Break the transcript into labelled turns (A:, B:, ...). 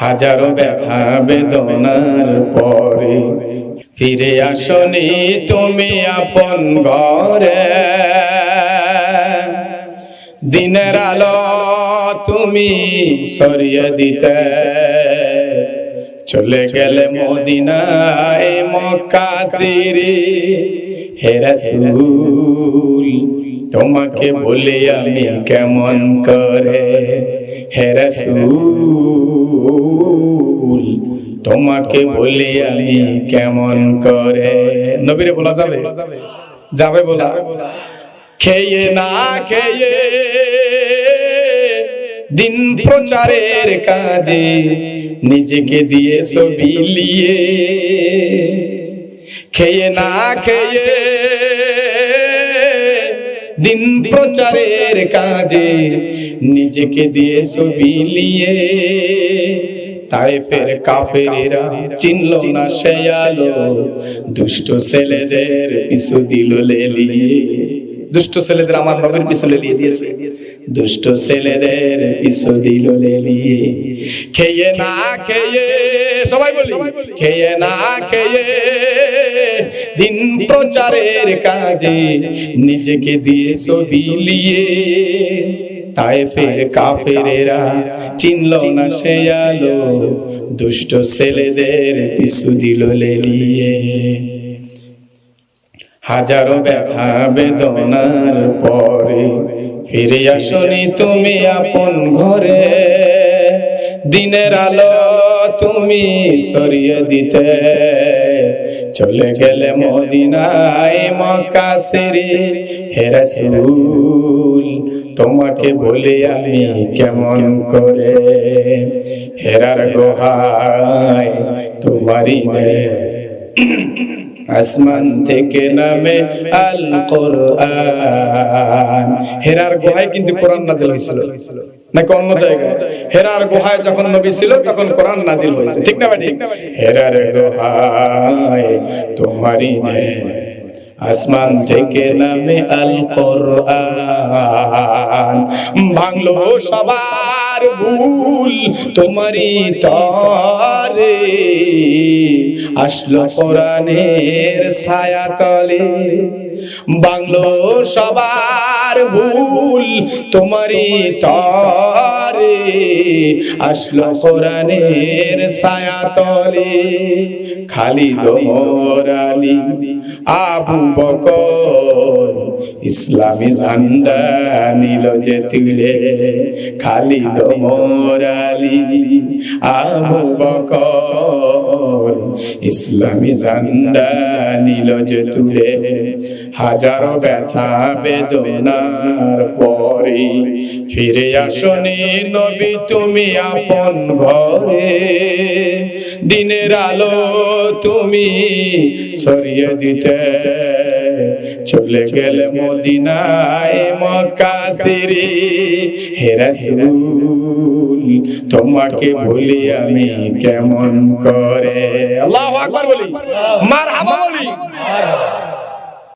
A: হাজারো ব্যথা বেদনার পরে। ফিরে আসনি তুমি আপন ঘরে। দিনের আলো তুমি সরিয়ে দিতে। চলে গেলে মদিনায় মক্কা সিরি হে রাসূল, তোমাকে বলি আমি কেমন করে? হে রাসূল তোমাকে বলি আমি কেমন করে? নবীরে বলা যাবে? যাবে বলা। খেয়ে না খেয়ে দিন প্রচারের কাজে নিজেকে দিয়ে ছবি লিয়ে। খেয়ে না খেয়ে দিন প্রচারের কাজে নিজেকে দিয়ে ছবি লিয়ে তাই ফের কাফেরেরা চিনল না সে আলো। দুষ্ট ছেলেদের পিছু দিল লেলিয়ে। দুষ্ট ছেলেদের আমার নবীর পিছু লেলিয়ে দিয়েছে। দুষ্ট ছেলেদের পিছু দিল লেলিয়ে। খেয়ে না খেয়ে, সবাই বলি, খেয়ে না খেয়ে দিন প্রচারের কাজে নিজেকে দিয়ে ছবি লিয়ে। তাই ফের কাফেরেরা চিনল না সে আলো। দুষ্ট ছেলেদের পিছু দিল লেলিয়ে। হাজারো ব্যথা বেদনার পরে ফিরে আসনি তুমি আপন ঘরে। দিনের আলো তুমি সরিয়ে দিতে। চলে গেলে মদিনায় মক্কা সেরে হে রাসূল। তোমাকে বলি আমি কেমন করে? হেরার গোহায় তোমারই নে আসমান থেকে নামে আল কোরআন হেরার গুহায় কিন্তু কোরআন নাজিল হয়েছিল। নাকি অন্য জায়গায়? হেরার গুহায় যখন নবী ছিল, তখন কোরআন নাজিল হয়েছে। ঠিক না ভাই? ঠিক হেরার গুহায় তোমারই নে আসমান থেকে নামে আল কোরআন ভাঙলো সবার ভুল, তোমারই তরে। আসলো কোরআনের ছায়া তলে বাংলো সবার ভুল, তোমারই তরে। আসলো কোরআনের ছায়া তলে খালি আলী আবু বকর ইসলামী ঝান্ডা নিল যে তুলে খালি মোরালি আবু ইসলামী ঝান্ডা নিল যে তুলে হাজারো ব্যথা বেদনার পরে ফিরে আসনি নবী, তুমি আপন ঘরে। দিনের আলো তুমি সরিয়ে দিতে চলে গেল মদিনায় মক্কা সিরি হে রাসূল, তোমাকে ভুলি আমি কেমন করে? আল্লাহু আকবার বলি। মারহাবা বলি।